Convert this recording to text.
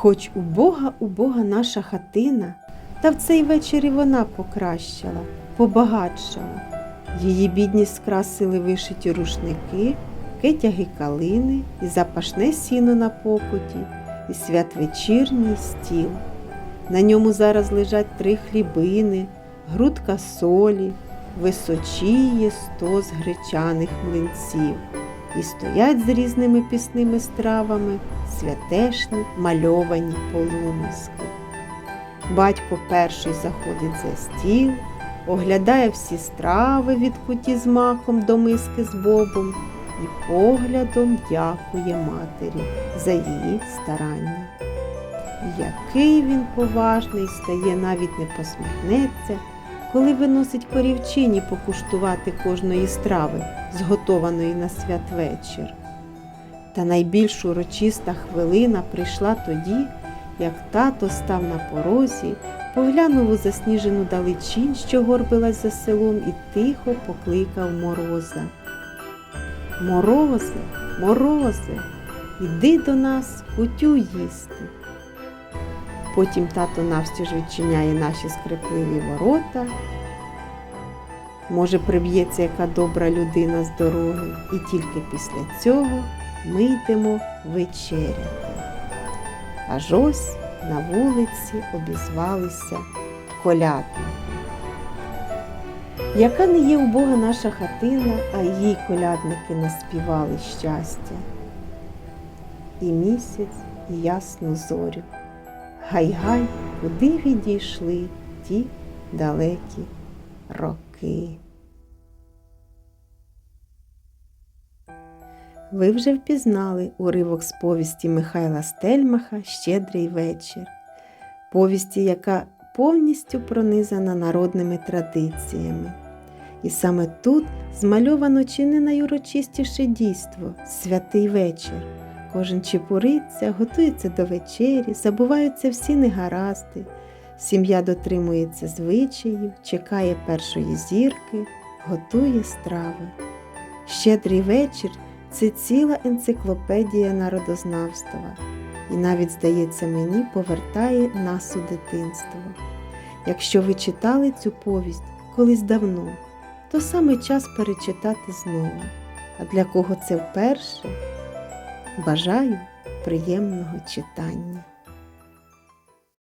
Хоч убога убога наша хатина, та в цей вечір і вона покращала, побагатшала. Її бідність скрасили вишиті рушники, китяги калини і запашне сіно на покуті, і святвечірній стіл. На ньому зараз лежать три хлібини, грудка солі, височіє сто з гречаних млинців, і стоять з різними пісними стравами святешні мальовані полумиски. Батько перший заходить за стіл, оглядає всі страви від куті з маком до миски з бобом і поглядом дякує матері за її старання. Який він поважний стає, навіть не посміхнеться, коли виносить корівчині покуштувати кожної страви, зготованої на святвечір. Та найбільш урочиста хвилина прийшла тоді, як тато став на порозі, поглянув у засніжену далечінь, що горбилась за селом, і тихо покликав мороза. Морозе, морозе, іди до нас кутю їсти. Потім тато навстіж відчиняє наші скрипливі ворота. Може, приб'ється яка добра людина з дороги, і тільки після цього ми йдемо вечеряти. Аж ось на вулиці обізвалися колядники. Яка не є убога наша хатина, а їй колядники наспівали щастя. І місяць, і ясну зорю. Гай-гай, куди відійшли ті далекі роки. Ви вже впізнали уривок з повісті Михайла Стельмаха Щедрий вечір, повісті, яка повністю пронизана народними традиціями. І саме тут змальовано чи не найурочистіше дійство святий вечір. Кожен чепуриться, готується до вечері, забуваються всі негаразди. Сім'я дотримується звичаїв, чекає першої зірки, готує страви. Щедрий вечір це ціла енциклопедія народознавства, і навіть, здається мені, повертає нас у дитинство. Якщо ви читали цю повість колись давно, то саме час перечитати знову. А для кого це вперше, бажаю приємного читання.